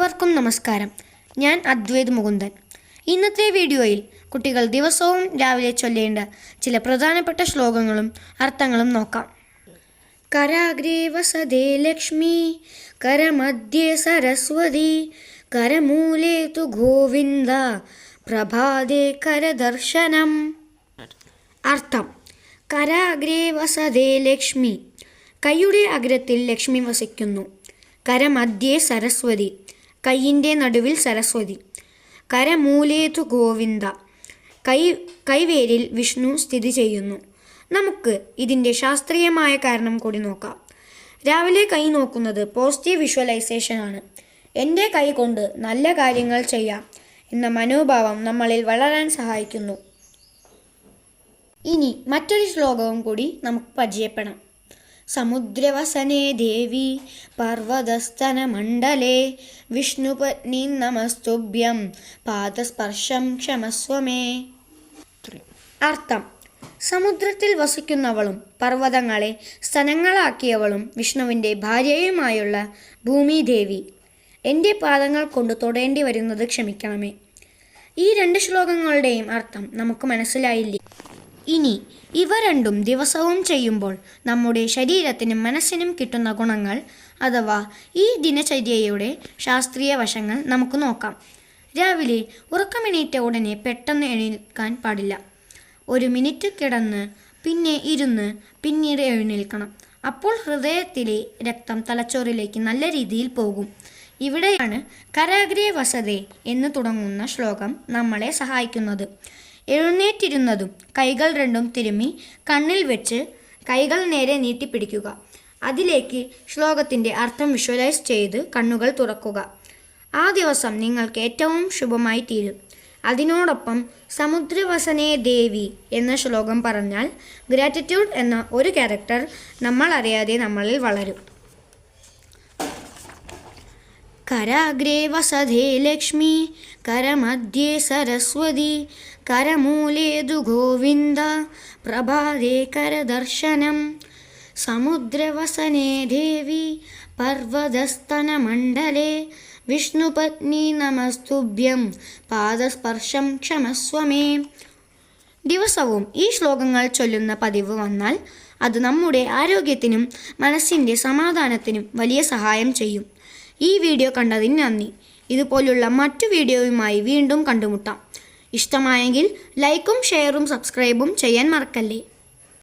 ഏവർക്കും നമസ്കാരം. ഞാൻ അദ്വൈത് മുകുന്ദൻ. ഇന്നത്തെ വീഡിയോയിൽ കുട്ടികൾ ദിവസവും രാവിലെ ചൊല്ലേണ്ട ചില പ്രധാനപ്പെട്ട ശ്ലോകങ്ങളും അർത്ഥങ്ങളും നോക്കാം. കരാഗ്രേ വസതേ ലക്ഷ്മി കരമധ്യേ സരസ്വതി കരമൂലേ തു ഗോവിന്ദ പ്രഭാതേ കരദർശനം. അർത്ഥം കരാഗ്രേ വസതേ ലക്ഷ്മി. കൈയുടെ അഗ്രത്തിൽ ലക്ഷ്മി വസിക്കുന്നു. കരമധ്യേ സരസ്വതി. കൈയിന്റെ നടുവിൽ സരസ്വതി. കരമൂലേതു ഗോവിന്ദ. കൈ കൈവേരിൽ വിഷ്ണു സ്ഥിതി ചെയ്യുന്നു. നമുക്ക് ഇതിന്റെ ശാസ്ത്രീയമായ കാരണം കൂടി നോക്കാം. രാവിലെ കൈ നോക്കുന്നത് പോസിറ്റീവ് വിഷ്വലൈസേഷൻ ആണ്. എന്റെ കൈ കൊണ്ട് നല്ല കാര്യങ്ങൾ ചെയ്യാം എന്ന മനോഭാവം നമ്മളിൽ വളരാൻ സഹായിക്കുന്നു. ഇനി മറ്റൊരു ശ്ലോകവും കൂടി നമുക്ക് പരിചയപ്പെടാം. സമുദ്രവസനേ ദേവി പർവതസ്തനമണ്ഡലേ വിഷ്ണുപത്നി നമസ്തുഭ്യം പാദസ്പർശം ക്ഷമസ്വമേ. അർത്ഥം. സമുദ്രത്തിൽ വസിക്കുന്നവളും പർവതങ്ങളെ സ്ഥലങ്ങളാക്കിയവളും വിഷ്ണുവിന്റെ ഭാര്യയുമായുള്ള ഭൂമിദേവി. എന്റെ പാദങ്ങൾ കൊണ്ട് തൊടേണ്ടി വരുന്നത് ക്ഷമിക്കണമേ. ഈ രണ്ട് ശ്ലോകങ്ങളുടെയും അർത്ഥം നമുക്ക് മനസ്സിലായില്ലേ? ഇനി ഇവ രണ്ടും ദിവസവും ചെയ്യുമ്പോൾ നമ്മുടെ ശരീരത്തിനും മനസ്സിനും കിട്ടുന്ന ഗുണങ്ങൾ അഥവാ ഈ ദിനചര്യയുടെ ശാസ്ത്രീയ വശങ്ങൾ നമുക്ക് നോക്കാം. രാവിലെ ഉറക്കമെണീറ്റ ഉടനെ പെട്ടെന്ന് എഴുന്നേൽക്കാൻ പാടില്ല. ഒരു മിനിറ്റ് കിടന്ന് പിന്നെ ഇരുന്ന് പിന്നീട് എഴുന്നേൽക്കണം. അപ്പോൾ ഹൃദയത്തിലെ രക്തം തലച്ചോറിലേക്ക് നല്ല രീതിയിൽ പോകും. ഇവിടെയാണ് കരാഗ്രേ വസതേ എന്ന് തുടങ്ങുന്ന ശ്ലോകം നമ്മളെ സഹായിക്കുന്നത്. എഴുന്നേറ്റിരുന്നതും കൈകൾ രണ്ടും തിരുമ്മി കണ്ണിൽ വെച്ച് കൈകൾ നേരെ നീട്ടിപ്പിടിക്കുക. അതിലേക്ക് ശ്ലോകത്തിന്റെ അർത്ഥം വിഷ്വലൈസ് ചെയ്ത് കണ്ണുകൾ തുറക്കുക. ആ ദിവസം നിങ്ങൾക്ക് ഏറ്റവും ശുഭമായി തീരും. അതിനോടൊപ്പം സമുദ്രവസനേ ദേവി എന്ന ശ്ലോകം പറഞ്ഞാൽ ഗ്രാറ്റിറ്റ്യൂഡ് എന്ന ഒരു ക്യാരക്ടർ നമ്മൾ അറിയാതെ നമ്മളിൽ വളരും. കരാഗ്രേ വസധേ ലക്ഷ്മി കരമധ്യേ സരസ്വതി കരമൂലേതു ഗോവിന്ദ പ്രഭാതേ കരദർശനം സമുദ്രവസനേ ദേവി പർവതസ്തനമണ്ഡലേ വിഷ്ണുപത്നി നമസ്തുഭ്യം പാദസ്പർശം ക്ഷമസ്വമേ ദിവസവും ഈ ശ്ലോകങ്ങൾ ചൊല്ലുന്ന പതിവ് വന്നാൽ അത് നമ്മുടെ ആരോഗ്യത്തിനും മനസ്സിന്റെ സമാധാനത്തിനും വലിയ സഹായം ചെയ്യും. ഈ വീഡിയോ കണ്ടതിന് നന്ദി. ഇതുപോലുള്ള മറ്റു വീഡിയോയുമായി വീണ്ടും കണ്ടുമുട്ടാം. ഇഷ്ടമായെങ്കിൽ ലൈക്കും ഷെയറും സബ്സ്ക്രൈബും ചെയ്യാൻ മറക്കല്ലേ?